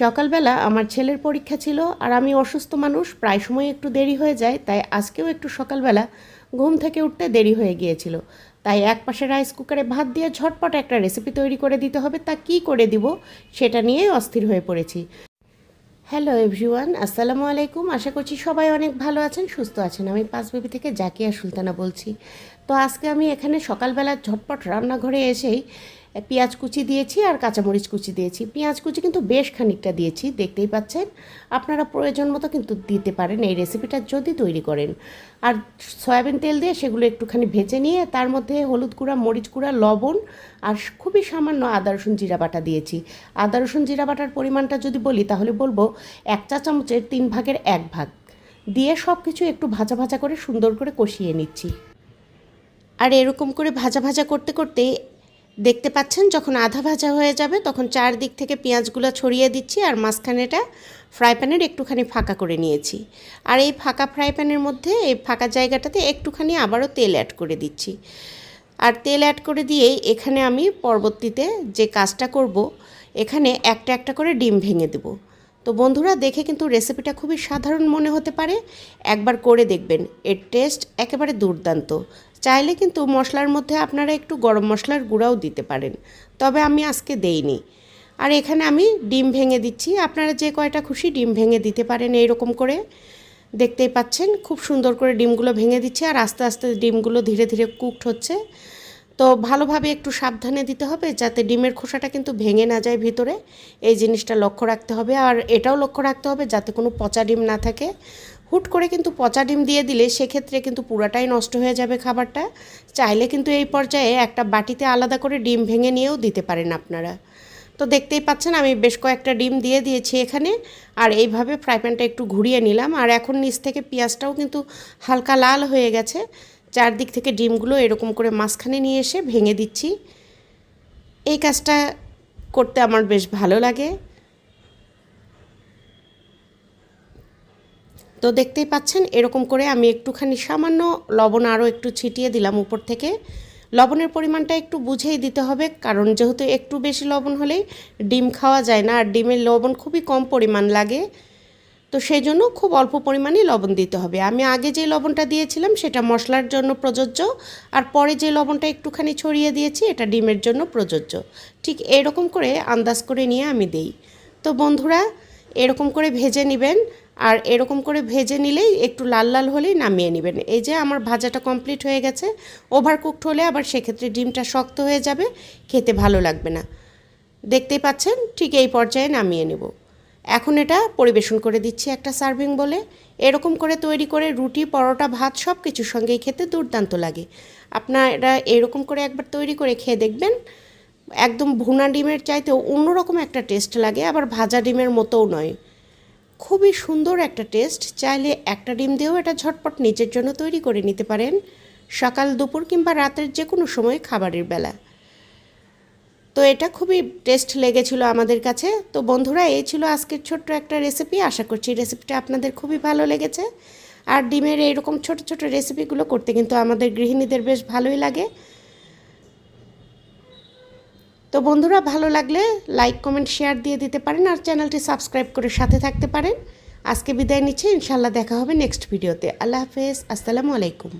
সকালবেলা আমার ছেলের পরীক্ষা ছিল আর আমি অসুস্থ মানুষ, প্রায় সময় একটু দেরি হয়ে যায়, তাই আজকেও একটু সকালবেলা ঘুম থেকে উঠতে দেরি হয়ে গিয়েছিল। তাই এক পাশে রাইস কুকারে ভাত দিয়ে ঝটপট একটা রেসিপি তৈরি করে দিতে হবে, তা কি করে দিব সেটা নিয়েই অস্থির হয়ে পড়েছি। হ্যালো এভরিওয়ান আসসালামু আলাইকুম। আশা করছি সবাই অনেক ভালো আছেন, সুস্থ আছেন। আমি পাঁচবেবি থেকে জাকিয়া সুলতানা বলছি। তো আজকে আমি এখানে সকালবেলা ঝটপট রান্নাঘরে এসেই পেঁয়াজ কুচি দিয়েছি আর কাঁচামরিচ কুচি দিয়েছি। পেঁয়াজ কুচি কিন্তু বেশ খানিকটা দিয়েছি, দেখতেই পাচ্ছেন। আপনারা প্রয়োজন মতো কিন্তু দিতে পারেন এই রেসিপিটা যদি তৈরি করেন। আর সয়াবিন তেল দিয়ে সেগুলো একটুখানি ভেজে নিয়ে তার মধ্যে হলুদ গুঁড়া, মরিচ গুঁড়া, লবণ আর খুবই সামান্য আদা, রসুন, জিরা বাটা দিয়েছি। আদা, রসুন, জিরা বাটার পরিমাণটা যদি বলি তাহলে বলব এক চা চামচের তিন ভাগের এক ভাগ। দিয়ে সব কিছু একটু ভাজা ভাজা করে সুন্দর করে কষিয়ে নিচ্ছি। আর এরকম করে ভাজা ভাজা করতে করতে দেখতে পাচ্ছেন, যখন আধা ভাজা হয়ে যাবে, তখন চারদিক থেকে পেঁয়াজগুলো ছড়িয়ে দিচ্ছি আর মাঝখানেটা ফ্রাই প্যানের একটুখানি ফাঁকা করে নিয়েছি। আর এই ফাঁকা ফ্রাই প্যানের মধ্যে, এই ফাঁকা জায়গাটাতে একটুখানি আবারও তেল অ্যাড করে দিচ্ছি। আর তেল অ্যাড করে দিয়েই এখানে আমি পরবর্তীতে যে কাজটা করব, এখানে একটা একটা করে ডিম ভেঙে দেবো। তো বন্ধুরা, দেখে কিন্তু রেসিপিটা খুবই সাধারণ মনে হতে পারে। একবার করে দেখবেন, এর টেস্ট একেবারে দুর্দান্ত। চাইলে কিন্তু মশলার মধ্যে আপনারা একটু গরম মশলার গুঁড়াও দিতে পারেন, তবে আমি আজকে দেইনি। আর এখানে আমি ডিম ভেঙে দিচ্ছি। আপনারা যে কয়টা খুশি ডিম ভেঙে দিতে পারেন এইরকম করে। দেখতেই পাচ্ছেন, খুব সুন্দর করে ডিমগুলো ভেঙে দিচ্ছে, আর আস্তে আস্তে ডিমগুলো ধীরে ধীরে কুকড হচ্ছে। তো ভালোভাবে একটু সাবধানে দিতে হবে যাতে ডিমের খোসাটা কিন্তু ভেঙে না যায় ভিতরে। এই জিনিসটা লক্ষ্য রাখতে হবে আর এটাও লক্ষ্য রাখতে হবে যাতে কোনো পচা ডিম না থাকে। হুট করে কিন্তু পচা ডিম দিয়ে দিলে সেক্ষেত্রে কিন্তু পুরাটাই নষ্ট হয়ে যাবে খাবারটা। চাইলে কিন্তু এই পর্যায়ে একটা বাটিতে আলাদা করে ডিম ভেঙে নিয়েও দিতে পারেন আপনারা। তো দেখতেই পাচ্ছেন আমি বেশ কয়েকটা ডিম দিয়ে দিয়েছি এখানে। আর এইভাবে ফ্রাই প্যানটা একটু ঘুরিয়ে নিলাম। আর এখন নিচ থেকে পেঁয়াজটাও কিন্তু হালকা লাল হয়ে গেছে। চারদিক থেকে ডিমগুলো এরকম করে মাঝখানে নিয়ে এসে ভেঙে দিচ্ছি। এই কাজটা করতে আমার বেশ ভালো লাগে। তো দেখতেই পাচ্ছেন, এরকম করে আমি একটুখানি সামান্য লবণ আরও একটু ছিটিয়ে দিলাম উপর থেকে। লবণের পরিমাণটা একটু বুঝেই দিতে হবে, কারণ যেহেতু একটু বেশি লবণ হলেই ডিম খাওয়া যায় না, আর ডিমের লবণ খুবই কম পরিমাণ লাগে। তো সেই জন্য খুব অল্প পরিমাণে লবণ দিতে হবে। আমি আগে যে লবণটা দিয়েছিলাম সেটা মশলার জন্য প্রযোজ্য আর পরে যে লবণটা একটুখানি ছড়িয়ে দিয়েছি এটা ডিমের জন্য প্রযোজ্য। ঠিক এরকম করে আন্দাজ করে নিয়ে আমি দেই। তো বন্ধুরা, এরকম করে ভেজে নেবেন আর এরকম করে ভেজে নিলেই একটু লাল লাল হলেই নামিয়ে নেবেন। এই যে আমার ভাজাটা কমপ্লিট হয়ে গেছে ওভার কুকড হলে আবার সেক্ষেত্রে ডিমটা শক্ত হয়ে যাবে, খেতে ভালো লাগবে না। দেখতেই পাচ্ছেন, ঠিক এই পর্যায়ে নামিয়ে নেব। এখন এটা পরিবেশন করে দিচ্ছি একটা সার্ভিং বলে। এরকম করে তৈরি করে রুটি, পরোটা, ভাত সব কিছুর সঙ্গেই খেতে দুর্দান্ত লাগে। আপনারা এরকম করে একবার তৈরি করে খেয়ে দেখবেন। একদম ভুনা ডিমের চাইতেও অন্যরকম একটা টেস্ট লাগে, আবার ভাজা ডিমের মতোও নয়। খুবই সুন্দর একটা টেস্ট, চাইলে একটা ডিম দিয়েও এটা ঝটপট নিজের জন্য তৈরি করে নিতে পারেন। সকাল, দুপুর কিংবা রাতের যে কোনো সময় খাবারের বেলা। তো এটা খুবই টেস্ট লেগেছিল আমাদের কাছে। তো বন্ধুরা, এই ছিল আজকের ছোট্ট একটা রেসিপি আশা করছি রেসিপিটা আপনাদের খুবই ভালো লেগেছে। আর ডিমের এইরকম ছোট ছোট রেসিপিগুলো করতে কিন্তু আমাদের গৃহিণীদের বেশ ভালোই লাগে। তো বন্ধুরা, ভালো লাগলে লাইক কমেন্ট শেয়ার দিয়ে দিতে পারেন আর চ্যানেলটি সাবস্ক্রাইব করে সাথে থাকতে পারেন। আজকে বিদায় নিচ্ছি। ইনশাল্লাহ দেখা হবে নেক্সট ভিডিওতে আল্লাহ হাফেজ। আসসালামু আলাইকুম।